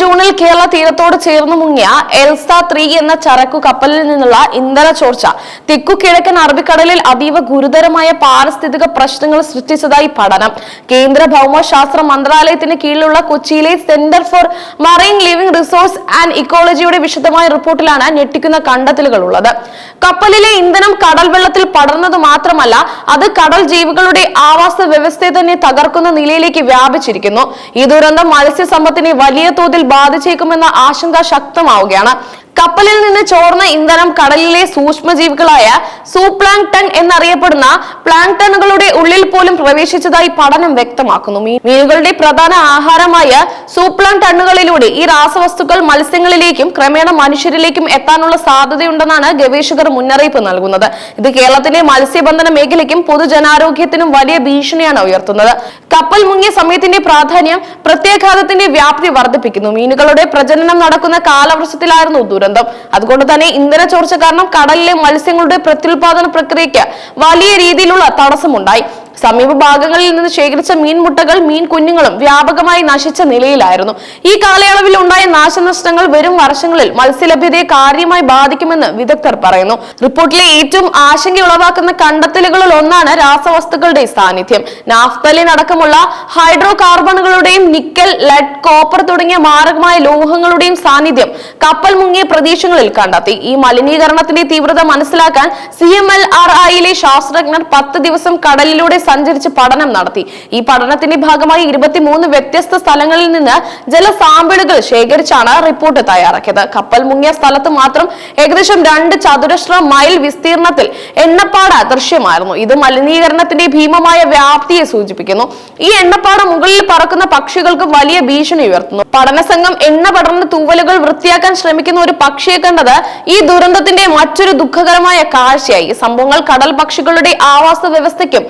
ജൂണിൽ കേരള തീരത്തോട് ചേർന്ന് മുങ്ങിയ എൽസ ത്രീ എന്ന ചരക്കു കപ്പലിൽ നിന്നുള്ള ഇന്ധന ചോർച്ച തെക്കു കിഴക്കൻ അറബിക്കടലിൽ അതീവ ഗുരുതരമായ പാരിസ്ഥിതിക പ്രശ്നങ്ങൾ സൃഷ്ടിച്ചതായി പഠനം. കേന്ദ്ര ഭൗമശാസ്ത്ര മന്ത്രാലയത്തിന് കീഴിലുള്ള കൊച്ചിയിലെ centre for marine living resource and ഇക്കോളജിയുടെ വിശദമായ റിപ്പോർട്ടിലാണ് ഞെട്ടിക്കുന്ന കണ്ടെത്തലുകൾ ഉള്ളത് കപ്പലിലെ ഇന്ധനം കടൽ വെള്ളത്തിൽ പടർന്നത് മാത്രമല്ല അത് കടൽ ജീവികളുടെ ആവാസ വ്യവസ്ഥയെ തന്നെ തകർക്കുന്ന നിലയിലേക്ക് വ്യാപിച്ചിരിക്കുന്നു. ഈ ദുരന്തം മത്സ്യസമ്പത്തിനെ വലിയ തോതിൽ ബാധിച്ചേക്കുമെന്ന ആശങ്ക ശക്തമാവുകയാണ്. കപ്പലിൽ നിന്ന് ചോർന്ന ഇന്ധനം കടലിലെ സൂക്ഷ്മജീവികളായ സൂപ്ലാങ്ടൺ എന്നറിയപ്പെടുന്ന പ്ലാങ്ടണുകളുടെ ഉള്ളിൽ പോലും പ്രവേശിച്ചതായി പഠനം വ്യക്തമാക്കുന്നു. മീനുകളുടെ പ്രധാന ആഹാരമായ സൂപ്ലാങ്ടണ്ണുകളിലൂടെ ഈ രാസവസ്തുക്കൾ മത്സ്യങ്ങളിലേക്കും ക്രമേണ മനുഷ്യരിലേക്കും എത്താനുള്ള സാധ്യതയുണ്ടെന്നാണ് ഗവേഷകർ മുന്നറിയിപ്പ് നൽകുന്നത്. ഇത് കേരളത്തിലെ മത്സ്യബന്ധന മേഖലയ്ക്കും പൊതുജനാരോഗ്യത്തിനും വലിയ ഭീഷണിയാണ് ഉയർത്തുന്നത്. കപ്പൽ മുങ്ങിയ സമയത്തിന്റെ പ്രാധാന്യം പ്രത്യാഘാതത്തിന്റെ വ്യാപ്തി വർദ്ധിപ്പിക്കുന്നു. മീനുകളുടെ പ്രജനനം നടക്കുന്ന കാലവർഷത്തിലായിരുന്നു ദുരന്തം. അതുകൊണ്ട് തന്നെ ഇന്ധന ചോർച്ച കാരണം കടലിലെ മത്സ്യങ്ങളുടെ പ്രത്യുൽപാദന പ്രക്രിയയ്ക്ക് വലിയ രീതിയിലുള്ള തടസ്സമുണ്ടായി സമീപ ഭാഗങ്ങളിൽ നിന്ന് ശേഖരിച്ച മീൻമുട്ടകൾ മീൻ കുഞ്ഞുങ്ങളും വ്യാപകമായി നശിച്ച നിലയിലായിരുന്നു. ഈ കാലയളവിൽ ഉണ്ടായ നാശനഷ്ടങ്ങൾ വരും വർഷങ്ങളിൽ മത്സ്യലഭ്യതയെ കാര്യമായി ബാധിക്കുമെന്ന് വിദഗ്ധർ പറയുന്നു. റിപ്പോർട്ടിലെ ഏറ്റവും ആശങ്ക ഉളവാക്കുന്ന കണ്ടെത്തലുകളിൽ ഒന്നാണ് രാസവസ്തുക്കളുടെ സാന്നിധ്യം. നാഫ്തലിൻ അടക്കമുള്ള ഹൈഡ്രോ കാർബണുകളുടെയും നിക്കൽ ലെഡ് കോപ്പർ തുടങ്ങിയ മാരകമായ ലോഹങ്ങളുടെയും സാന്നിധ്യം കപ്പൽ മുങ്ങിയ പ്രദേശങ്ങളിൽ കണ്ടെത്തി. ഈ മലിനീകരണത്തിന്റെ തീവ്രത മനസ്സിലാക്കാൻ സി എം എൽ ആർ ഐയിലെ ശാസ്ത്രജ്ഞർ പത്ത് ദിവസം കടലിലൂടെ സഞ്ചരിച്ച് പഠനം നടത്തി. ഈ പഠനത്തിന്റെ ഭാഗമായി ഇരുപത്തിമൂന്ന് വ്യത്യസ്ത സ്ഥലങ്ങളിൽ നിന്ന് ജലസാമ്പിളുകൾ ശേഖരിച്ചാണ് റിപ്പോർട്ട് തയ്യാറാക്കിയത്. കപ്പൽ മുങ്ങിയ സ്ഥലത്ത് മാത്രം ഏകദേശം രണ്ട് ചതുരശ്ര മൈൽ വിസ്തീർണത്തിൽ എണ്ണപ്പാട ദൃശ്യമായിരുന്നു. ഇത് മലിനീകരണത്തിന്റെ ഭീമമായ വ്യാപ്തിയെ സൂചിപ്പിക്കുന്നു. ഈ എണ്ണപ്പാട മുകളിൽ പറക്കുന്ന പക്ഷികൾക്ക് വലിയ ഭീഷണി ഉയർത്തുന്നു. പഠനസംഘം എണ്ണ പടർന്ന തൂവലുകൾ വൃത്തിയാക്കാൻ ശ്രമിക്കുന്ന ഒരു പക്ഷിയെ കണ്ടത് ഈ ദുരന്തത്തിന്റെ മറ്റൊരു ദുഃഖകരമായ കാഴ്ചയായി. സംഭവങ്ങൾ കടൽ പക്ഷികളുടെ ആവാസ വ്യവസ്ഥയ്ക്കും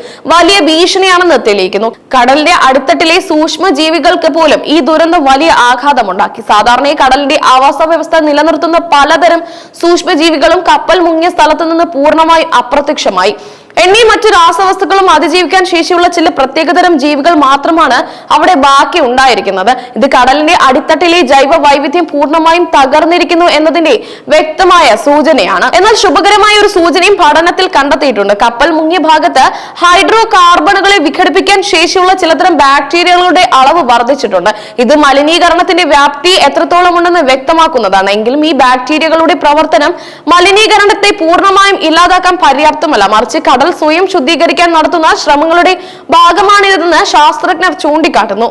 വലിയ ഭീഷണിയാണെന്ന് തെളിയിക്കുന്നു. കടലിന്റെ അടിത്തട്ടിലെ സൂക്ഷ്മ ജീവികൾക്ക് പോലും ഈ ദുരന്തം വലിയ ആഘാതമുണ്ടാക്കി. സാധാരണ കടലിന്റെ ആവാസ വ്യവസ്ഥ നിലനിർത്തുന്ന പലതരം സൂക്ഷ്മജീവികളും കപ്പൽ മുങ്ങിയ സ്ഥലത്ത് നിന്ന് പൂർണമായും അപ്രത്യക്ഷമായി. എന്നീ മറ്റു രാസവസ്തുക്കളും അതിജീവിക്കാൻ ശേഷിയുള്ള ചില പ്രത്യേകതരം ജീവികൾ മാത്രമാണ് അവിടെ ബാക്കി ഉണ്ടായിരിക്കുന്നത്. ഇത് കടലിന്റെ അടിത്തട്ടിലെ ജൈവ വൈവിധ്യം പൂർണമായും തകർന്നിരിക്കുന്നു എന്നതിന്റെ വ്യക്തമായ സൂചനയാണ്. എന്നാൽ ശുഭകരമായ ഒരു സൂചനയും പഠനത്തിൽ കണ്ടെത്തിയിട്ടുണ്ട്. കപ്പൽ മുങ്ങിയ ഭാഗത്ത് ഹൈഡ്രോ കാർബണുകളെ വിഘടിപ്പിക്കാൻ ശേഷിയുള്ള ചിലതരം ബാക്ടീരിയകളുടെ അളവ് വർദ്ധിച്ചിട്ടുണ്ട്. ഇത് മലിനീകരണത്തിന്റെ വ്യാപ്തി എത്രത്തോളം ഉണ്ടെന്ന് വ്യക്തമാക്കുന്നതാണ്. എങ്കിലും ഈ ബാക്ടീരിയകളുടെ പ്രവർത്തനം മലിനീകരണത്തെ പൂർണമായും ഇല്ലാതാക്കാൻ പര്യാപ്തമല്ല. മറിച്ച് കടൽ സ്വയം ശുദ്ധീകരിക്കാൻ നടത്തുന്ന ശ്രമങ്ങളുടെ ഭാഗമാണിതെന്ന് ശാസ്ത്രജ്ഞർ ചൂണ്ടിക്കാട്ടുന്നു.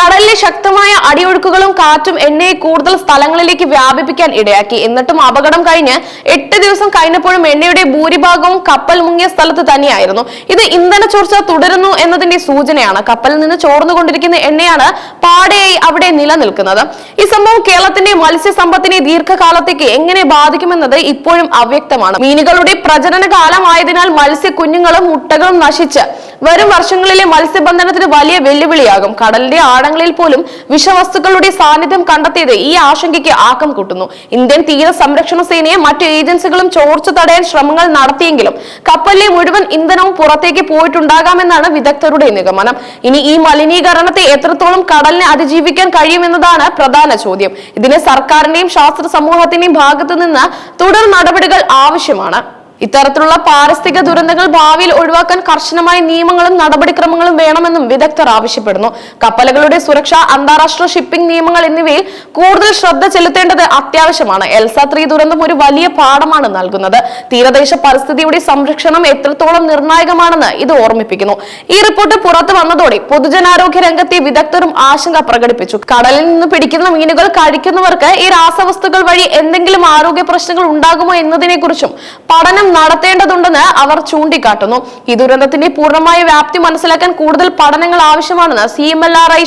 കടലിലെ ശക്തമായ അടിയൊഴുക്കുകളും കാറ്റും എണ്ണയെ കൂടുതൽ സ്ഥലങ്ങളിലേക്ക് വ്യാപിപ്പിക്കാൻ ഇടയാക്കി. എന്നിട്ടും അപകടം കഴിഞ്ഞ് എട്ട് ദിവസം കഴിഞ്ഞപ്പോഴും എണ്ണയുടെ ഭൂരിഭാഗവും കപ്പൽ മുങ്ങിയ സ്ഥലത്ത് തന്നെയായിരുന്നു. ഇത് ഇന്ധന ചോർച്ച തുടരുന്നു എന്നതിന്റെ സൂചനയാണ്. കപ്പലിൽ നിന്ന് ചോർന്നുകൊണ്ടിരിക്കുന്ന എണ്ണയാണ് പാടെയായി അവിടെ നിലനിൽക്കുന്നത്. ഈ സംഭവം കേരളത്തിന്റെ മത്സ്യസമ്പത്തിനെ ദീർഘകാലത്തേക്ക് എങ്ങനെ ബാധിക്കുമെന്നത് ഇപ്പോഴും അവ്യക്തമാണ്. മീനുകളുടെ പ്രജനന കാലമായതിനാൽ മത്സ്യ കുഞ്ഞുങ്ങളും മുട്ടകളും നശിച്ച്. വരും വർഷങ്ങളിലെ മത്സ്യബന്ധനത്തിന് വലിയ വെല്ലുവിളിയാകും. കടലിന്റെ ആഴങ്ങളിൽ പോലും വിഷവസ്തുക്കളുടെ സാന്നിധ്യം കണ്ടെത്തിയത് ഈ ആശങ്കയ്ക്ക് ആക്കം കൂട്ടുന്നു. ഇന്ത്യൻ തീര സംരക്ഷണ സേനയെ മറ്റു ഏജൻസികളും ചോർച്ച തടയാൻ ശ്രമങ്ങൾ നടത്തിയെങ്കിലും കപ്പലിലെ മുഴുവൻ ഇന്ധനവും പുറത്തേക്ക് പോയിട്ടുണ്ടാകാമെന്നാണ് വിദഗ്ധരുടെ നിഗമനം. ഇനി ഈ മലിനീകരണത്തെ എത്രത്തോളം കടലിനെ അതിജീവിക്കാൻ കഴിയുമെന്നതാണ് പ്രധാന ചോദ്യം. ഇതിന് സർക്കാരിന്റെയും ശാസ്ത്ര സമൂഹത്തിന്റെയും ഭാഗത്തു നിന്ന് തുടർ നടപടികൾ ആവശ്യമാണ്. ഇത്തരത്തിലുള്ള പാരിസ്ഥിതിക ദുരന്തങ്ങൾ ഭാവിയിൽ ഒഴിവാക്കാൻ കർശനമായ നിയമങ്ങളും നടപടിക്രമങ്ങളും വേണമെന്നും വിദഗ്ധർ ആവശ്യപ്പെടുന്നു. കപ്പലുകളുടെ സുരക്ഷ അന്താരാഷ്ട്ര ഷിപ്പിംഗ് നിയമങ്ങൾ എന്നിവയിൽ കൂടുതൽ ശ്രദ്ധ ചെലുത്തേണ്ടത് അത്യാവശ്യമാണ്. എൽസ ത്രീ ദുരന്തം ഒരു വലിയ പാഠമാണ് നൽകുന്നത്. തീരദേശ പരിസ്ഥിതിയുടെ സംരക്ഷണം എത്രത്തോളം നിർണായകമാണെന്ന് ഇത് ഓർമ്മിപ്പിക്കുന്നു. ഈ റിപ്പോർട്ട് പുറത്തു വന്നതോടെ പൊതുജനാരോഗ്യ രംഗത്തെ വിദഗ്ധരും ആശങ്ക പ്രകടിപ്പിച്ചു. കടലിൽ നിന്ന് പിടിക്കുന്ന മീനുകൾ കഴിക്കുന്നവർക്ക് ഈ രാസവസ്തുക്കൾ വഴി എന്തെങ്കിലും ആരോഗ്യ പ്രശ്നങ്ങൾ ഉണ്ടാകുമോ എന്നതിനെ കുറിച്ചും പഠനം നടത്തേണ്ടതുണ്ടെന്ന് അവർ ചൂണ്ടിക്കാട്ടുന്നു. ഈ ദുരന്തത്തിന്റെ പൂർണമായ വ്യാപ്തി മനസ്സിലാക്കാൻ കൂടുതൽ പഠനങ്ങൾ ആവശ്യമാണെന്ന് സി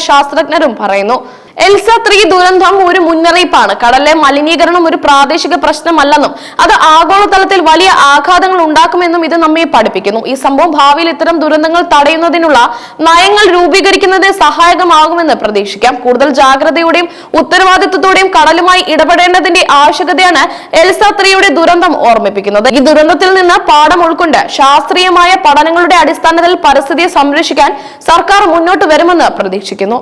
ശാസ്ത്രജ്ഞരും പറയുന്നു. എൽസ ത്രീ ദുരന്തം ഒരു മുന്നറിയിപ്പാണ്. കടലിലെ മലിനീകരണം ഒരു പ്രാദേശിക പ്രശ്നമല്ലെന്നും അത് ആഗോളതലത്തിൽ വലിയ ആഘാതങ്ങൾ ഉണ്ടാക്കുമെന്നും ഇത് നമ്മെ പഠിപ്പിക്കുന്നു. ഈ സംഭവം ഭാവിയിൽ ഇത്തരം ദുരന്തങ്ങൾ തടയുന്നതിനുള്ള നയങ്ങൾ രൂപീകരിക്കുന്നതിന് സഹായകമാകുമെന്ന് പ്രതീക്ഷിക്കാം. കൂടുതൽ ജാഗ്രതയോടെയും ഉത്തരവാദിത്വത്തോടെയും കടലുമായി ഇടപെടേണ്ടതിന്റെ ആവശ്യകതയാണ് എൽസ ത്രീയുടെ ദുരന്തം ഓർമ്മിപ്പിക്കുന്നത്. ഈ ദുരന്തത്തിൽ നിന്ന് പാഠം ഉൾക്കൊണ്ട് ശാസ്ത്രീയമായ പഠനങ്ങളുടെ അടിസ്ഥാനത്തിൽ പരിസ്ഥിതിയെ സംരക്ഷിക്കാൻ സർക്കാർ മുന്നോട്ട് വരുമെന്ന് പ്രതീക്ഷിക്കുന്നു.